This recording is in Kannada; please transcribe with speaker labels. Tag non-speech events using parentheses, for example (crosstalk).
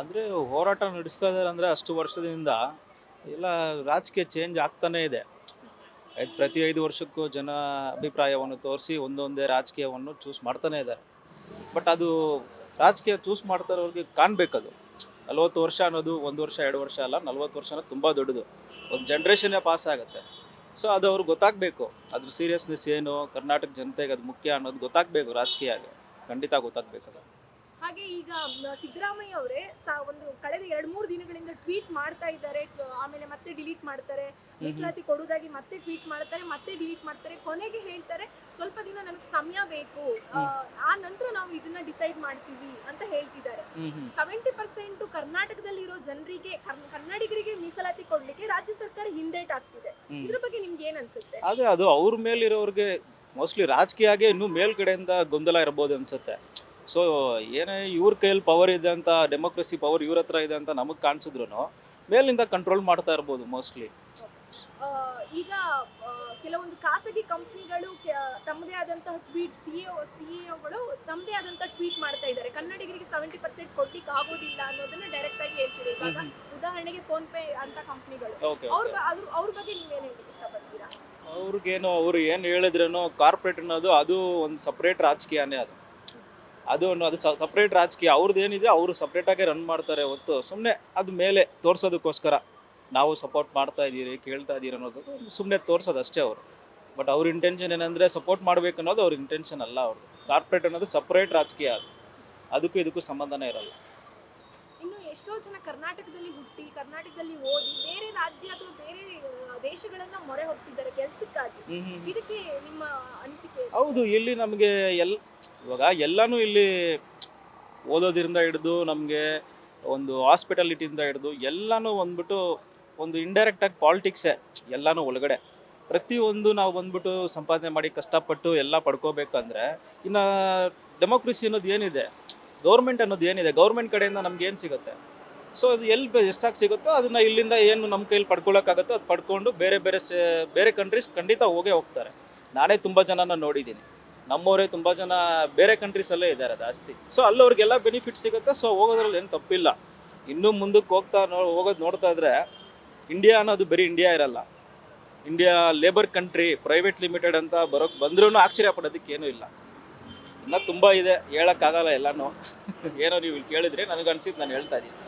Speaker 1: ಅಂದರೆ ಹೋರಾಟ ನಡೆಸ್ತಾ ಇದ್ದಾರೆ ಅಂದರೆ ಅಷ್ಟು ವರ್ಷದಿಂದ ಎಲ್ಲ ರಾಜಕೀಯ ಚೇಂಜ್ ಆಗ್ತಾನೇ ಇದೆ. ಪ್ರತಿ ಐದು ವರ್ಷಕ್ಕೂ ಜನ ಅಭಿಪ್ರಾಯವನ್ನು ತೋರಿಸಿ ಒಂದೊಂದೇ ರಾಜಕೀಯವನ್ನು ಚೂಸ್ ಮಾಡ್ತಾನೆ ಇದ್ದಾರೆ. ಬಟ್ ಅದು ರಾಜಕೀಯ ಚೂಸ್ ಮಾಡ್ತಾ ಇರೋರಿಗೆ ಕಾಣಬೇಕದು. ನಲ್ವತ್ತು ವರ್ಷ ಅನ್ನೋದು ಒಂದು ವರ್ಷ, ಎರಡು ವರ್ಷ ಅಲ್ಲ, ನಲ್ವತ್ತು ವರ್ಷ ಅನ್ನೋದು ತುಂಬ ದೊಡ್ಡದು. ಒಂದು ಜನ್ರೇಷನ್ನೇ ಪಾಸ್ ಆಗುತ್ತೆ. ಸೊ ಅದು ಅವ್ರಿಗೆ ಗೊತ್ತಾಗಬೇಕು. ಅದ್ರ ಸೀರಿಯಸ್ನೆಸ್ ಏನು, ಕರ್ನಾಟಕ ಜನತೆಗೆ ಅದು ಮುಖ್ಯ ಅನ್ನೋದು ಗೊತ್ತಾಗಬೇಕು ರಾಜಕೀಯ ಖಂಡಿತ ಗೊತ್ತಾಗಬೇಕು
Speaker 2: ಹಾಗೆ ಈಗ ಸಿದ್ದರಾಮಯ್ಯ ಅವರೇ ಒಂದು ಕಳೆದ ಎರಡ್ ಮೂರು ದಿನಗಳಿಂದ ಟ್ವೀಟ್ ಮಾಡ್ತಾ ಇದ್ದಾರೆ. ಆಮೇಲೆ ಮತ್ತೆ ಡಿಲೀಟ್ ಮಾಡ್ತಾರೆ. ಮೀಸಲಾತಿ ಕೊಡುವುದಾಗಿ ಮತ್ತೆ ಟ್ವೀಟ್ ಮಾಡ್ತಾರೆ ಮತ್ತೆ ಡಿಲೀಟ್ ಮಾಡ್ತಾರೆ ಕೊನೆಗೆ ಹೇಳ್ತಾರೆ ಸ್ವಲ್ಪ ದಿನ ನನಗೆ ಸಮಯ ಬೇಕು. ಆ, ನಂತರ ನಾವು ಇದನ್ನ ಡಿಸೈಡ್ ಮಾಡ್ತೀವಿ ಅಂತ ಹೇಳ್ತಿದ್ದಾರೆ. ಸೆವೆಂಟಿ ಪರ್ಸೆಂಟ್ ಕರ್ನಾಟಕದಲ್ಲಿರೋ ಜನರಿಗೆ ಕರ್ನ- ಕನ್ನಡಿಗರಿಗೆ ಮೀಸಲಾತಿ ಕೊಡ್ಲಿಕ್ಕೆ ರಾಜ್ಯ ಸರ್ಕಾರ ಹಿಂದೇಟ್ ಆಗ್ತಿದೆ. ಇದ್ರ ಬಗ್ಗೆ ನಿಮ್ಗೆ ಏನ್ ಅನ್ಸುತ್ತೆ?
Speaker 1: ಅದೇ ಅದು ಅವ್ರ ಮೇಲಿರೋರಿಗೆ ಮೋಸ್ಟ್ಲಿ ರಾಜಕೀಯ ಇನ್ನೂ ಮೇಲ್ಗಡೆಯಿಂದ ಗೊಂದಲ ಇರಬಹುದು ಅನ್ಸುತ್ತೆ. ಸೊ ಏನೇ ಇವ್ರ ಕೈಯಲ್ಲಿ ಪವರ್ ಇದೆ ಅಂತ ಡೆಮೋಕ್ರಸಿ ಪವರ್ ಇವ್ರ ಹತ್ರ ಇದೆ ಅಂತ ನಮಗೆ ಕಾಣಿಸಿದ್ರು ಮೇಲಿಂದ ಕಂಟ್ರೋಲ್ ಮಾಡ್ತಾ ಇರ್ಬೋದು ಮೋಸ್ಟ್ಲಿ
Speaker 2: ಈಗ ಆ, ಕೆಲವೊಂದು ಖಾಸಗಿ ಕಂಪನಿಗಳು ತಮ್ಮದೇ ಆದಂತಹ ಟ್ವೀಟ್ ಸಿಇಒ ಸಿಇಒಗಳು ತಮ್ಮದೇ ಆದಂತಹ ಟ್ವೀಟ್ ಮಾಡ್ತಾ ಇದ್ದಾರೆ. ಕನ್ನಡಿಗರಿಗೆ ಸೆವೆಂಟಿ ಪರ್ಸೆಂಟ್ ಕೊಡ್ಲಿಕ್ಕೆ ಆಗೋದಿಲ್ಲ ಅನ್ನೋದನ್ನ ಡೈರೆಕ್ಟ್ ಆಗಿ ಹೇಳ್ತೀರಿ. ಇವಾಗ ಉದಾಹರಣೆಗೆ ಫೋನ್ ಪೇ ಅಂತ ಕಂಪನಿಗಳು ಅವ್ರ ಅದ್ರ ಅವ್ರ ಬಗ್ಗೆ ನೀವೇನು ಹೇಳಲಿಕ್ಕೆ ಇಷ್ಟಪಡ್ತೀರಾ?
Speaker 1: ಅವ್ರಿಗೇನು ಅವ್ರು ಏನು ಹೇಳಿದ್ರೂ ಕಾರ್ಪೊರೇಟ್ ಅನ್ನೋದು ಅದು ಒಂದು ಸಪ್ರೇಟ್ ರಾಜಕೀಯನೇ ಅದು. ಅದು ಅದು ಸಪ್ರೇಟ್ ರಾಜಕೀಯ. ಅವ್ರದ್ದು ಏನಿದೆ, ಅವರು ಸಪ್ರೇಟಾಗಿ ರನ್ ಮಾಡ್ತಾರೆ ಹೊತ್ತು. ಸುಮ್ಮನೆ ಅದು ಮೇಲೆ ತೋರ್ಸೋದಕ್ಕೋಸ್ಕರ ನಾವು ಸಪೋರ್ಟ್ ಮಾಡ್ತಾ ಇದ್ದೀರಿ, ಕೇಳ್ತಾ ಇದ್ದೀರಿ ಅನ್ನೋದು ಸುಮ್ಮನೆ ತೋರಿಸೋದು ಅಷ್ಟೇ ಅವರು. ಬಟ್ ಅವ್ರ ಇಂಟೆನ್ಷನ್ ಏನಂದರೆ ಸಪೋರ್ಟ್ ಮಾಡ್ಬೇಕು ಅನ್ನೋದು ಅವ್ರ ಇಂಟೆನ್ಷನ್ ಅಲ್ಲ ಅವರು ಕಾರ್ಪೊರೇಟ್ ಅನ್ನೋದು ಸಪ್ರೇಟ್ ರಾಜಕೀಯ ಅದು. ಅದಕ್ಕೂ ಇದಕ್ಕೂ ಸಂಬಂಧನೇ ಇರಲ್ಲ.
Speaker 2: ಇನ್ನು ಎಷ್ಟೋ ಜನ ಕರ್ನಾಟಕದಲ್ಲಿ ಹುಟ್ಟಿ, ಕರ್ನಾಟಕದಲ್ಲಿ ಓದಿ ರಾಜ್ಯ ಅಥವಾ ಬೇರೆ ದೇಶಗಳನ್ನ ಮೊರೆ ಹೋಗ್ತಿದ್ದಾರೆ ಕೆಲ್ಸಕ್ಕಾಗಿ. ಇದಕ್ಕೆ ನಿಮ್ಮ ಅನಿಸಿಕೆ
Speaker 1: ಹೌದು ಇಲ್ಲಿ ನಮಗೆ ಎಲ್ ಇವಾಗ ಎಲ್ಲಾನು ಇಲ್ಲಿ ಓದೋದ್ರಿಂದ ಹಿಡಿದು ನಮಗೆ ಒಂದು ಹಾಸ್ಪಿಟಾಲಿಟಿಯಿಂದ ಹಿಡಿದು ಎಲ್ಲನೂ ಬಂದ್ಬಿಟ್ಟು ಒಂದು ಇಂಡೈರೆಕ್ಟಾಗಿ ಪಾಲಿಟಿಕ್ಸೇ ಎಲ್ಲನೂ ಒಳಗಡೆ. ಪ್ರತಿಯೊಂದು ನಾವು ಬಂದ್ಬಿಟ್ಟು ಸಂಪಾದನೆ ಮಾಡಿ ಕಷ್ಟಪಟ್ಟು ಎಲ್ಲ ಪಡ್ಕೋಬೇಕಂದ್ರೆ ಇನ್ನು ಡೆಮೋಕ್ರಸಿ ಅನ್ನೋದು ಏನಿದೆ? ಗೌರ್ಮೆಂಟ್ ಅನ್ನೋದು ಏನಿದೆ? ಗೌರ್ಮೆಂಟ್ ಕಡೆಯಿಂದ ನಮ್ಗೆ ಏನು ಸಿಗುತ್ತೆ? ಸೊ ಅದು ಎಲ್ಲಿ ಎಷ್ಟಾಗಿ ಸಿಗುತ್ತೋ ಅದನ್ನು ಇಲ್ಲಿಂದ ಏನು ನಮ್ಮ ಕೈಲಿ ಪಡ್ಕೊಳ್ಳೋಕ್ಕಾಗುತ್ತೋ ಅದು ಪಡ್ಕೊಂಡು ಬೇರೆ ಬೇರೆ ಬೇರೆ ಕಂಟ್ರೀಸ್ ಖಂಡಿತ ಹೋಗೇ ಹೋಗ್ತಾರೆ. ನಾನೇ ತುಂಬ ಜನನ ನೋಡಿದ್ದೀನಿ. ನಮ್ಮವರೇ ತುಂಬ ಜನ ಬೇರೆ ಕಂಟ್ರೀಸಲ್ಲೇ ಇದ್ದಾರೆ ಜಾಸ್ತಿ. ಸೊ ಅಲ್ಲವ್ರಿಗೆಲ್ಲ ಬೆನಿಫಿಟ್ ಸಿಗುತ್ತೆ? ಸೊ ಹೋಗೋದ್ರಲ್ಲಿ ಏನು ತಪ್ಪಿಲ್ಲ. ಇನ್ನೂ ಮುಂದಕ್ಕೆ ಹೋಗ್ತಾ ನೋ ಹೋಗೋದು ನೋಡ್ತಾ ಇದ್ರೆ ಇಂಡಿಯಾ ಅನ್ನೋದು ಬರೀ ಇಂಡಿಯಾ ಇರಲ್ಲ. India labour country private limited ಅಂತ ಬರೋಕ್ಕೆ ಬಂದ್ರೂ ಆಶ್ಚರ್ಯ ಪಡೋದಕ್ಕೆ ಏನೂ ಇಲ್ಲ. ಇನ್ನೂ ತುಂಬ ಇದೆ. ಹೇಳೋಕ್ಕಾಗಲ್ಲ ಎಲ್ಲನೂ. (laughs) ಏನೋ ನೀವು ಇಲ್ಲಿ ಕೇಳಿದ್ರೆ ನನಗೆ ಅನಿಸಿದ್ದು ನಾನು ಹೇಳ್ತಾ ಇದ್ದೀನಿ.